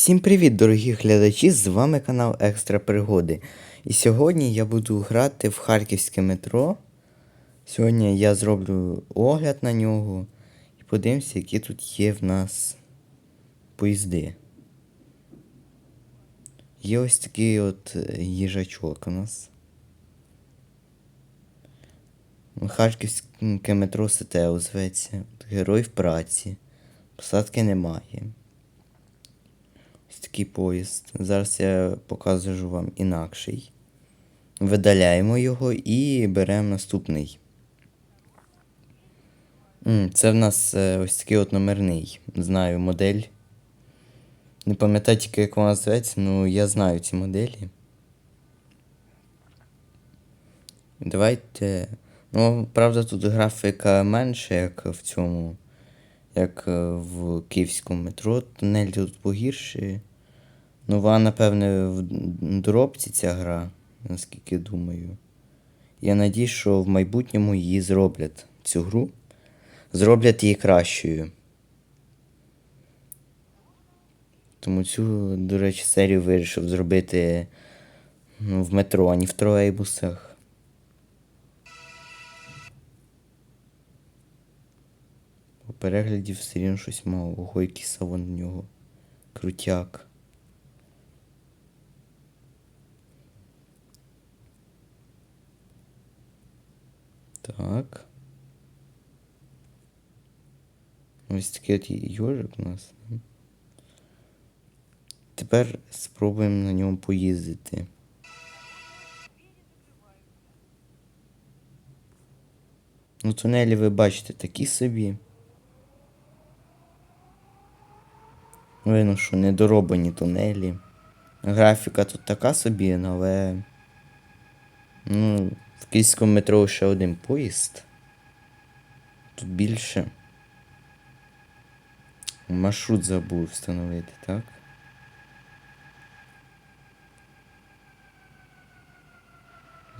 Всім привіт, дорогі глядачі! З вами канал Екстра Пригоди. І сьогодні я буду грати в харківське метро. Сьогодні я зроблю огляд на нього і подивимося, які тут є в нас поїзди. Є ось такий от е, їжачок у нас. Харківське метро СТЕО зветься. Герой в праці. Посадки немає. Такий поїзд. Зараз я покажу вам інакший. Видаляємо його і беремо наступний. Це в нас е, ось такий от номерний. Знаю модель. Не пам'ятаю тільки, як вона зветься, ну я знаю ці моделі. Давайте. Ну, правда, тут графіка менше, як в цьому. Як е, в київському метро. Тунель тут погірший. Вона, напевне, в доробці ця гра, наскільки думаю. Я надіюсь, що в майбутньому її зроблять цю гру. Зроблять її кращою. Тому цю, до речі, серію вирішив зробити ну, в метро, а не в тролейбусах. По перегляді все рівно щось мало. Ого, який салон в нього. Крутяк. Так. Ось такий от йожик у нас. Тепер спробуємо на ньому поїздити. Ну, тунелі ви бачите такі собі. Видно, що недоробані тунелі. Графіка тут така собі, але. Ну, в київському метро ще один поїзд. Тут більше. Маршрут забув встановити, так?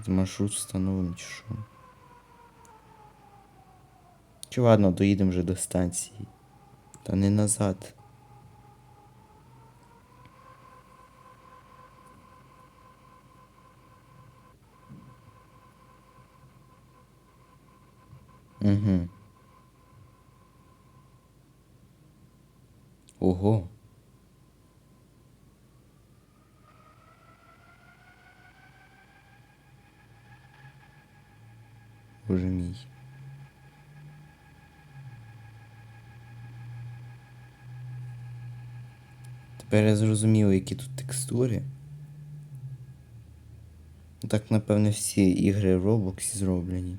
Маршрут встановлений чи що? Чи ладно, доїдемо вже до станції. Та не назад. Угу. Ого. Боже мій. Тепер я зрозумів, які тут текстури. Так, напевно, всі ігри в Roblox зроблені.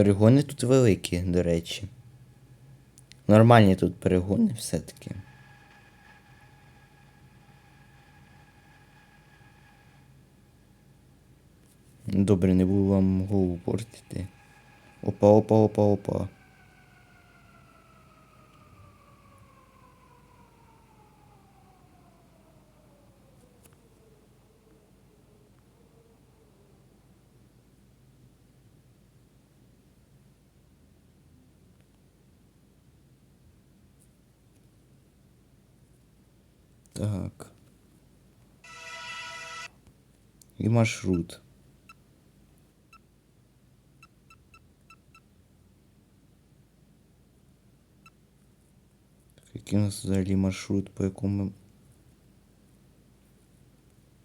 Перегони тут великі, до речі. Нормальні тут перегони все-таки. Добре, не буду вам голову портити. Опа, Так. І маршрут. Який у нас взагалі маршрут, по якому.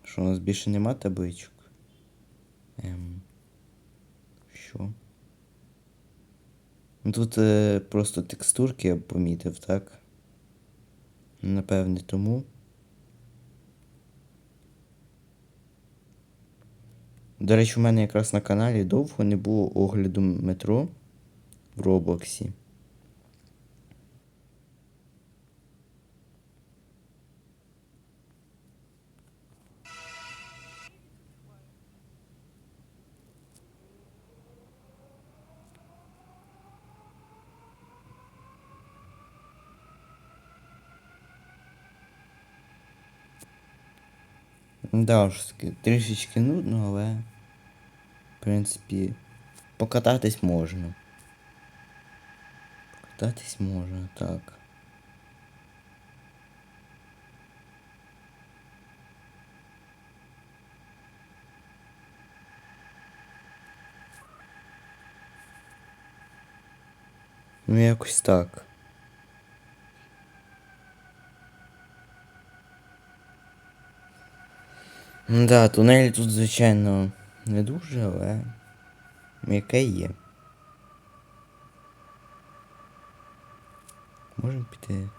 Що, у нас більше нема табличок? Ем. Що? Ну, Тут е, просто текстурки я помітив, так? Напевне, тому. До речі, у мене якраз на каналі довго не було огляду метро в Роблоксі. Да, уж трішечки нудно, але... Принципі, покататись можна. Покататись можна, так. Ну, якось так. Да, тунель тут, звичайно, не дуже, але яке є. Можемо піти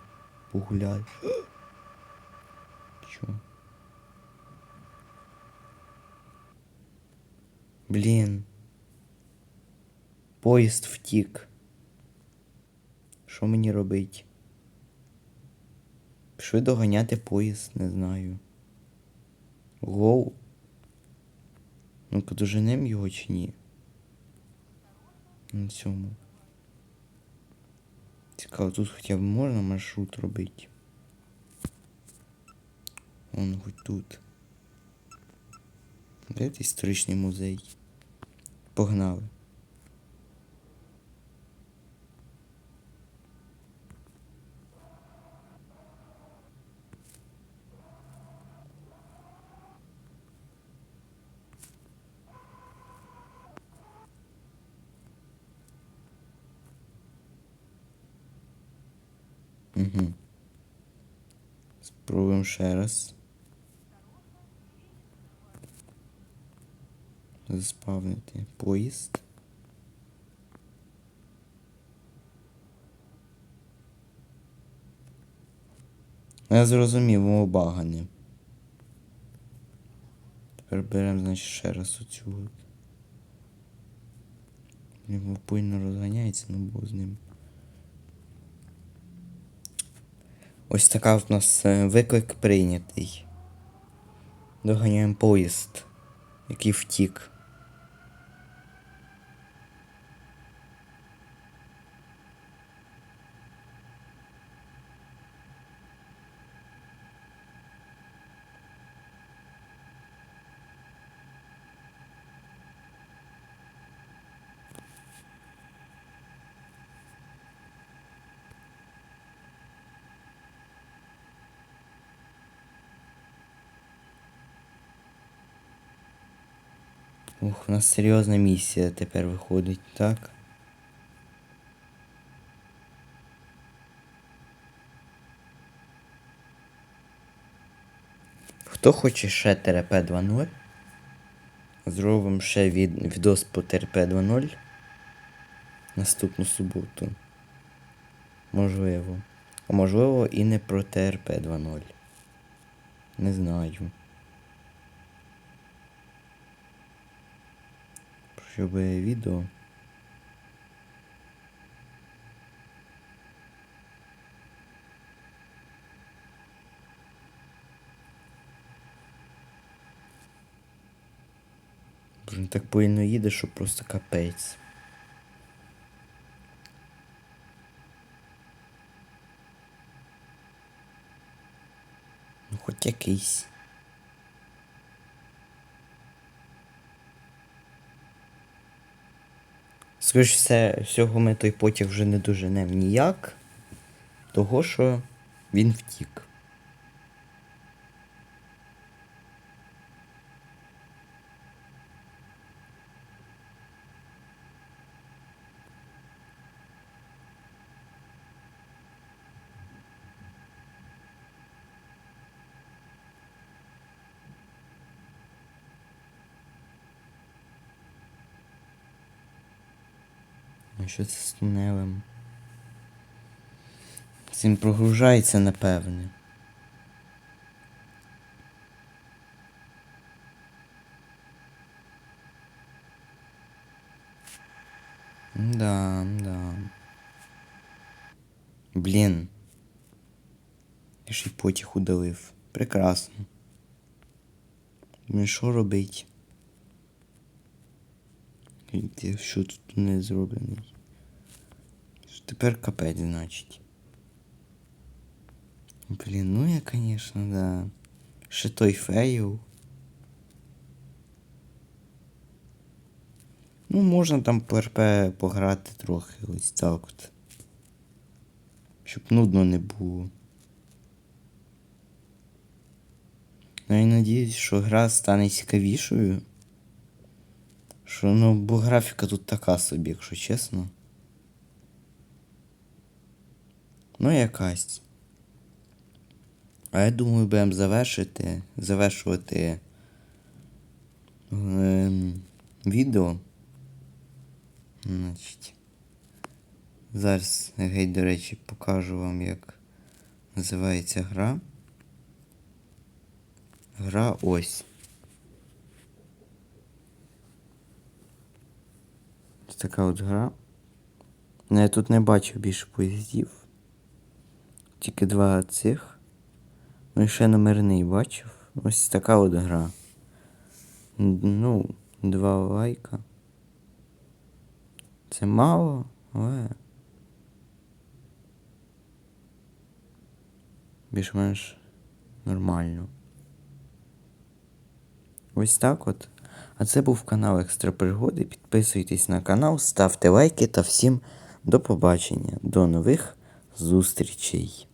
погуляти. Чо? Блін. Поїзд втік. Що мені робить? Пішли доганяти поїзд, не знаю. Гоу. Ну-ка доженем його чи ні? На цьому. Цікаво, тут хоча б можна маршрут робити. Он хоч тут. Де історичний музей? Погнали. Угу. Спробуємо ще раз. Заспавнити поїзд. Я зрозумів, мов багане. Тепер беремо, значить, ще раз оцю. Він повинно розганяється, ну бо з ним. Ось така в нас е, виклик прийнятий. Доганяємо поїзд, який втік. Ух, у нас серйозна місія тепер виходить, так? Хто хоче ще ТРП 2.0? Зробимо ще від, відос по ТРП 2.0 наступну суботу. Можливо. А можливо і не про ТРП 2.0. Не знаю. Про що би відео? Блін, так повільно їде, що просто капець. Ну хоч якийсь. Скоріше всього ми той потяг вже не доженемо ніяк, того що він втік. Що це з тунелем? Цим прогружається, напевне. Да, да. Блін. Я ж і потяг удалив. Прекрасно. Ну що робить? Що тут не зроблений? Тепер капець, значить. Блін, ну я, конечно, да. Ще той фейл. Ну, можна там ПРП пограти трохи ось так от. Щоб нудно не було. Ну я надіюсь, що гра стане цікавішою. Що ну бо графіка тут така собі, якщо чесно. Ну, якась. А я думаю, будемо завершити. Завершувати ем, відео. Значить. Зараз, геть, до речі, покажу вам, як називається гра. Гра ось. Ось така от гра. Ну, я тут не бачив більше поїздів. Тільки два цих. Ну і ще номерний бачив. Ось така от гра. Ну, два лайка. Це мало, але. Більш-менш нормально. Ось так от. А це був канал Екстра Пригоди. Підписуйтесь на канал, ставте лайки та всім до побачення. До нових зустрічей.